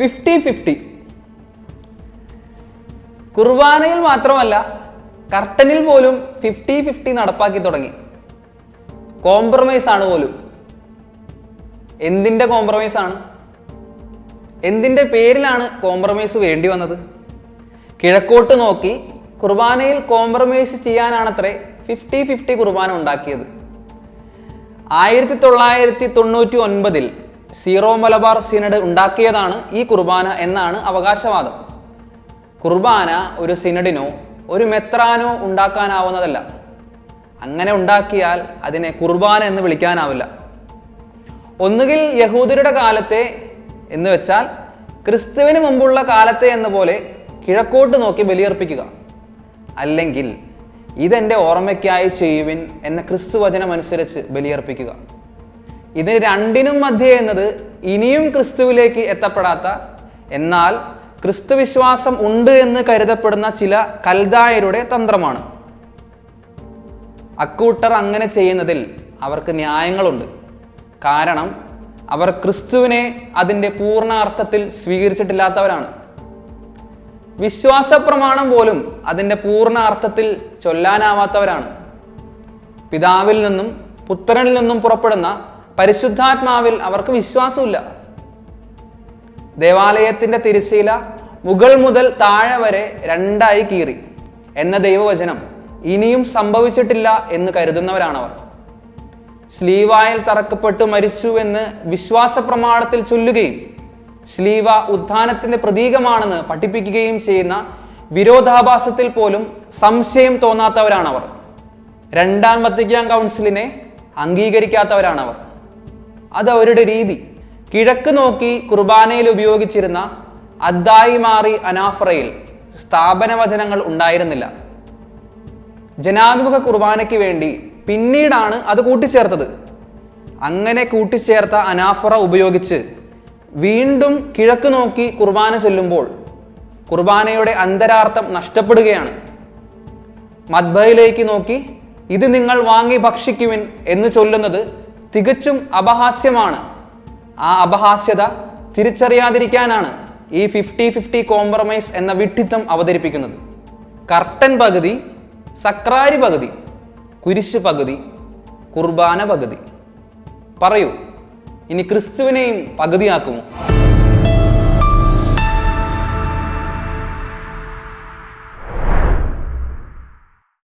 Fifty fifty കുർബാനയിൽ മാത്രമല്ല കർട്ടനിൽ പോലും ഫിഫ്റ്റി ഫിഫ്റ്റി നടപ്പാക്കി തുടങ്ങി. കോംപ്രമൈസ് ആണ് പോലും. എന്തിന്റെ കോംപ്രമൈസ് ആണ് എന്തിന്റെ പേരിലാണ് കോംപ്രമൈസ് വേണ്ടി വന്നത്? കിഴക്കോട്ട് നോക്കി കുർബാനയിൽ കോംപ്രമൈസ് ചെയ്യാനാണത്രേ ഫിഫ്റ്റി ഫിഫ്റ്റി കുർബാന ഉണ്ടാക്കിയത്. ആയിരത്തി തൊള്ളായിരത്തി തൊണ്ണൂറ്റി ഒൻപതിൽ സീറോ മലബാർ സിനഡ് ഉണ്ടാക്കിയതാണ് ഈ കുർബാന എന്നാണ് അവകാശവാദം. കുർബാന ഒരു സിനഡിനോ ഒരു മെത്രാനോ ഉണ്ടാക്കാനാവുന്നതല്ല. അങ്ങനെ ഉണ്ടാക്കിയാൽ അതിനെ കുർബാന എന്ന് വിളിക്കാനാവില്ല. ഒന്നുകിൽ യഹൂദരുടെ കാലത്തെ എന്ന് വെച്ചാൽ ക്രിസ്തുവിന് മുമ്പുള്ള കാലത്തെ എന്ന പോലെ കിഴക്കോട്ട് നോക്കി ബലിയർപ്പിക്കുക. അല്ലെങ്കിൽ ഇതെന്റെ ഓർമ്മയ്ക്കായി ചെയ്യുവിൻ എന്ന ക്രിസ്തുവചനമനുസരിച്ച് ബലിയർപ്പിക്കുക. ഇതിന് രണ്ടിനും മധ്യേ എന്നത് ഇനിയും ക്രിസ്തുവിലേക്ക് എത്തപ്പെടാത്ത എന്നാൽ ക്രിസ്തുവിശ്വാസം ഉണ്ട് എന്ന് കരുതപ്പെടുന്ന ചില കൽദായരുടെ തന്ത്രമാണ്. അക്കൂട്ടർ അങ്ങനെ ചെയ്യുന്നതിൽ അവർക്ക് ന്യായങ്ങളുണ്ട്. കാരണം അവർ ക്രിസ്തുവിനെ അതിന്റെ പൂർണാർത്ഥത്തിൽ സ്വീകരിച്ചിട്ടില്ലാത്തവരാണ്. വിശ്വാസ പ്രമാണം പോലും അതിന്റെ പൂർണ അർത്ഥത്തിൽ ചൊല്ലാനാവാത്തവരാണ്. പിതാവിൽ നിന്നും പുത്രനിൽ നിന്നും പുറപ്പെടുന്ന പരിശുദ്ധാത്മാവിൽ അവർക്ക് വിശ്വാസമില്ല. ദേവാലയത്തിന്റെ തിരശ്ശീല മുകൾ മുതൽ താഴെ വരെ രണ്ടായി കീറി എന്ന ദൈവവചനം ഇനിയും സംഭവിച്ചിട്ടില്ല എന്ന് കരുതുന്നവരാണവർ. ശ്ലീവായിൽ തറക്കപ്പെട്ട് മരിച്ചു എന്ന് വിശ്വാസ പ്രമാണത്തിൽ ചൊല്ലുകയും ശ്ലീവ ഉത്ഥാനത്തിന്റെ പ്രതീകമാണെന്ന് പഠിപ്പിക്കുകയും ചെയ്യുന്ന വിരോധാഭാസത്തിൽ പോലും സംശയം തോന്നാത്തവരാണവർ. രണ്ടാം വത്തിക്കാൻ കൗൺസിലിനെ അംഗീകരിക്കാത്തവരാണവർ. അത് അവരുടെ രീതി. കിഴക്ക് നോക്കി കുർബാനയിൽ ഉപയോഗിച്ചിരുന്ന അദ്ദായി മാറി അനാഫ്രയിൽ സ്ഥാപന വചനങ്ങൾ ഉണ്ടായിരുന്നില്ല. ജനാഭിമുഖ കുർബാനയ്ക്ക് വേണ്ടി പിന്നീടാണ് അത് കൂട്ടിച്ചേർത്തത്. അങ്ങനെ കൂട്ടിച്ചേർത്ത അനാഫറ ഉപയോഗിച്ച് വീണ്ടും കിഴക്ക് നോക്കി കുർബാന ചൊല്ലുമ്പോൾ കുർബാനയുടെ അന്തരാർത്ഥം നഷ്ടപ്പെടുകയാണ്. മദ്ബയിലേക്ക് നോക്കി ഇത് നിങ്ങൾ വാങ്ങി ഭക്ഷിക്കുവിൻ എന്ന് ചൊല്ലുന്നത് തികച്ചും അപഹാസ്യമാണ്. ആ അപഹാസ്യത തിരിച്ചറിയാതിരിക്കാനാണ് ഈ ഫിഫ്റ്റി ഫിഫ്റ്റി കോംപ്രമൈസ് എന്ന വിഡ്ഢിത്തം അവതരിപ്പിക്കുന്നത്. കർട്ടൻ പകുതി സക്രാരി പകുതി കുരിശ് പകുതി കുർബാന പകുതി. പറയൂ ഇനി ക്രിസ്തുവിനെയും പകുതിയാക്കുമോ?